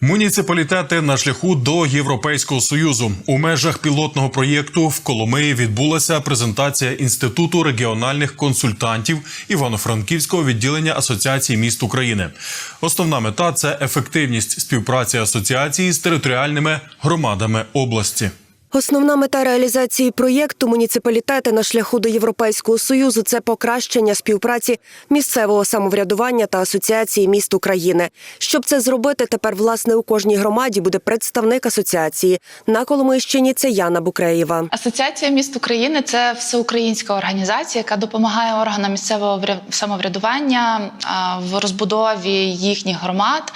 Муніципалітети на шляху до Європейського союзу у межах пілотного проєкту в Коломиї відбулася презентація інституту регіональних консультантів Івано-Франківського відділення Асоціації міст України. Основна мета це ефективність співпраці асоціації з територіальними громадами області. Основна мета реалізації проєкту муніципалітети на шляху до Європейського союзу це покращення співпраці місцевого самоврядування та асоціації міст України. Щоб це зробити, тепер власне у кожній громаді буде представник асоціації. На Коломийщині це Яна Букреєва. Асоціація міст України це всеукраїнська організація, яка допомагає органам місцевого вря- самоврядування в розбудові їхніх громад,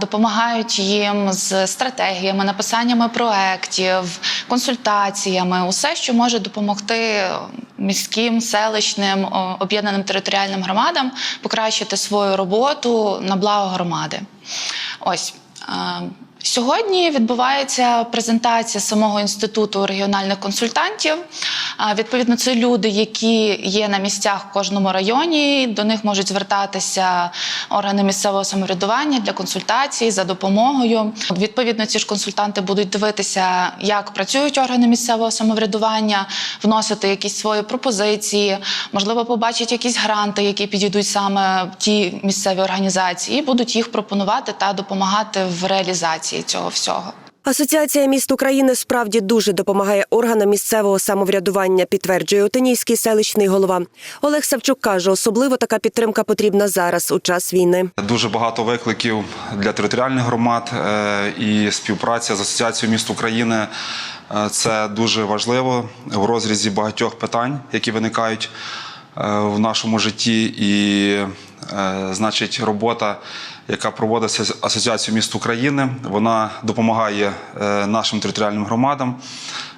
допомагають їм з стратегіями, написаннями проєктів, консультаціями, усе, що може допомогти міським, селищним, об'єднаним територіальним громадам покращити свою роботу на благо громади. Ось. Сьогодні відбувається презентація самого інституту регіональних консультантів. Відповідно, це люди, які є на місцях в кожному районі. До них можуть звертатися органи місцевого самоврядування для консультацій за допомогою. Відповідно, ці ж консультанти будуть дивитися, як працюють органи місцевого самоврядування, вносити якісь свої пропозиції, можливо, побачать якісь гранти, які підійдуть саме в ті місцеві організації, і будуть їх пропонувати та допомагати в реалізації цього всього. Асоціація міст України справді дуже допомагає органам місцевого самоврядування, підтверджує Отинійський селищний голова. Олег Савчук каже, особливо така підтримка потрібна зараз у час війни. Дуже багато викликів для територіальних громад е, і співпраця з Асоціацією міст України. е, Це дуже важливо в розрізі багатьох питань, які виникають е, в нашому житті. І, значить, робота, яка проводиться Асоціацією міст України, вона допомагає е, нашим територіальним громадам.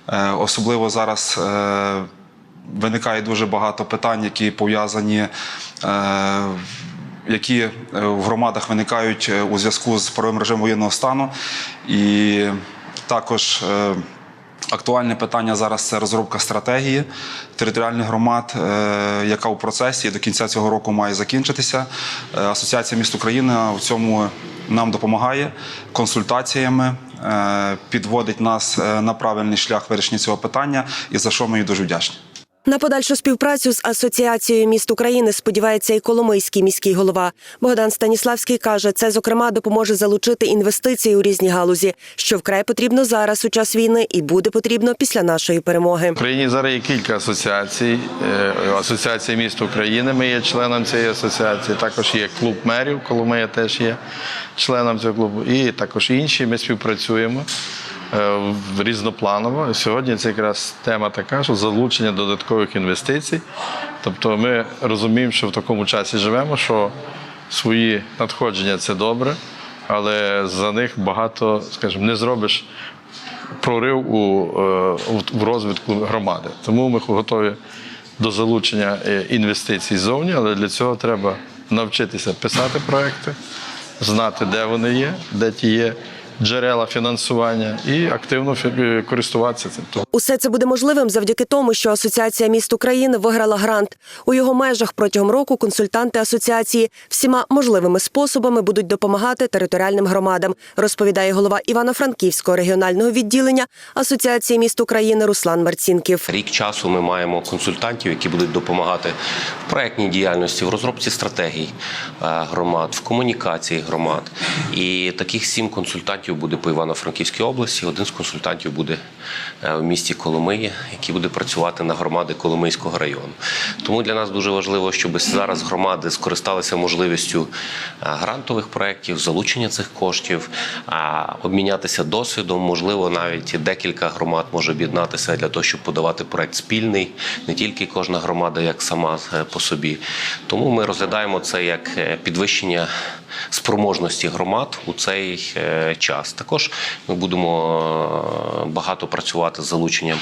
Е, Особливо зараз е, виникає дуже багато питань, які пов'язані. які в громадах виникають у зв'язку з правовим режимом воєнного стану. І також актуальне питання зараз це розробка стратегії територіальних громад, е, яка у процесі до кінця цього року має закінчитися. Е, Асоціація міст України в цьому нам допомагає консультаціями, е, підводить нас на правильний шлях вирішення цього питання, і за що ми їй дуже вдячні. На подальшу співпрацю з Асоціацією міст України сподівається і Коломийський міський голова. Богдан Станіславський каже, це зокрема допоможе залучити інвестиції у різні галузі, що вкрай потрібно зараз у час війни і буде потрібно після нашої перемоги. В Україні зараз є кілька асоціацій. Е, Асоціація міст України. Ми є членом цієї асоціації. Також є клуб мерів, Коломия теж є членом цього клубу. І також інші. Ми співпрацюємо різнопланово. Сьогодні це якраз тема така, що залучення додаткових інвестицій. Тобто ми розуміємо, що в такому часі живемо, що свої надходження це добре, але за них багато, скажімо, не зробиш прорив у, е, в розвитку громади. Тому ми готові до залучення е, інвестицій ззовні, але для цього треба навчитися писати проекти, знати, де вони є, де ті є джерела фінансування і активно фі- користуватися цим. Усе це буде можливим завдяки тому, що Асоціація міст України виграла грант. У його межах протягом року консультанти асоціації всіма можливими способами будуть допомагати територіальним громадам, розповідає голова Івано-Франківського регіонального відділення Асоціації міст України Руслан Марцінків. Рік часу ми маємо консультантів, які будуть допомагати в проектній діяльності, в розробці стратегій е, громад, в комунікації громад. І таких сім консультантів буде по Івано-Франківській області. Один з консультантів буде е, в місті Коломиї, який буде працювати на громади Коломийського району. Тому для нас дуже важливо, щоб зараз громади скористалися можливістю е, грантових проєктів, залучення цих коштів, обмінятися досвідом. Можливо, навіть декілька громад може об'єднатися для того, щоб подавати проект спільний, не тільки кожна громада як сама е, по собі. Тому ми розглядаємо це як підвищення спроможності громад у цей е, час. Також ми будемо е, багато працювати з залученням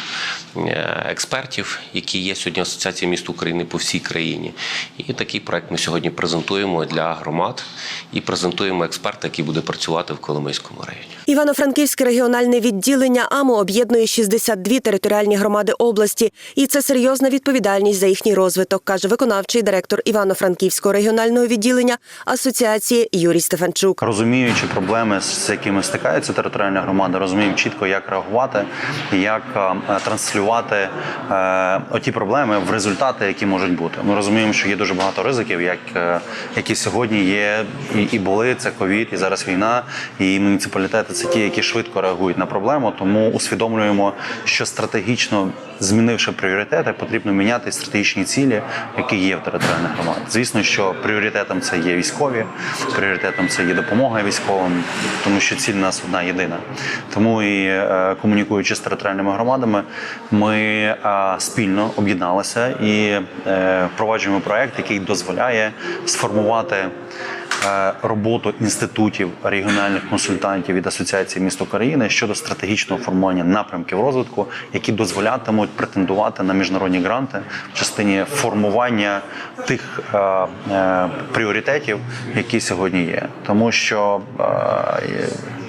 е, експертів, які є сьогодні Асоціація міст України по всій країні. І такий проект ми сьогодні презентуємо для громад і презентуємо експерта, який буде працювати в Коломийському районі. Івано-Франківське регіональне відділення АМО об'єднує 62 територіальні громади області, і це серйозна відповідальність за їхній розвиток, каже виконавчий директор Івано-Франківського регіонального відділення асоціації Юрій Стефанчук. Розуміючи проблеми, з якими стикаються територіальні громади, розуміємо чітко, як реагувати, як е, транслювати е, оті проблеми в результати, які можуть бути. Ми розуміємо, що є дуже багато ризиків, як, е, які сьогодні є і, були. Це ковід, і зараз війна. І муніципалітети це ті, які швидко реагують на проблему. Тому усвідомлюємо, що стратегічно змінивши пріоритети, потрібно міняти стратегічні цілі, які є в територіальних громадах. Звісно, що пріоритетом це є військові, пріоритетом це є допомога військовим, тому що ціль нас одна єдина. Тому і е, комунікуючи з територіальними громадами, ми е, спільно об'єдналися і е, впроваджуємо проект, який дозволяє сформувати. Е, Роботу інститутів регіональних консультантів від Асоціації міст України щодо стратегічного формування напрямків розвитку, які дозволятимуть претендувати на міжнародні гранти в частині формування тих е, е, пріоритетів, які сьогодні є, тому що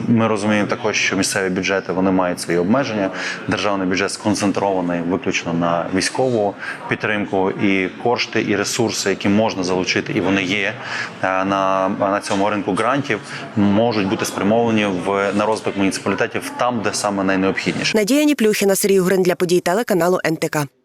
ми розуміємо також, що місцеві бюджети вони мають свої обмеження. Державний бюджет сконцентрований виключно на військову підтримку і кошти, і ресурси, які можна залучити, і вони є е, на, на цьому ринку грантів, можуть бути спрямовані в на розвиток муніципалітетів там, де саме найнеобхідніше. Надія Ніплюхіна, Сергій Грин для подій телеканалу НТК.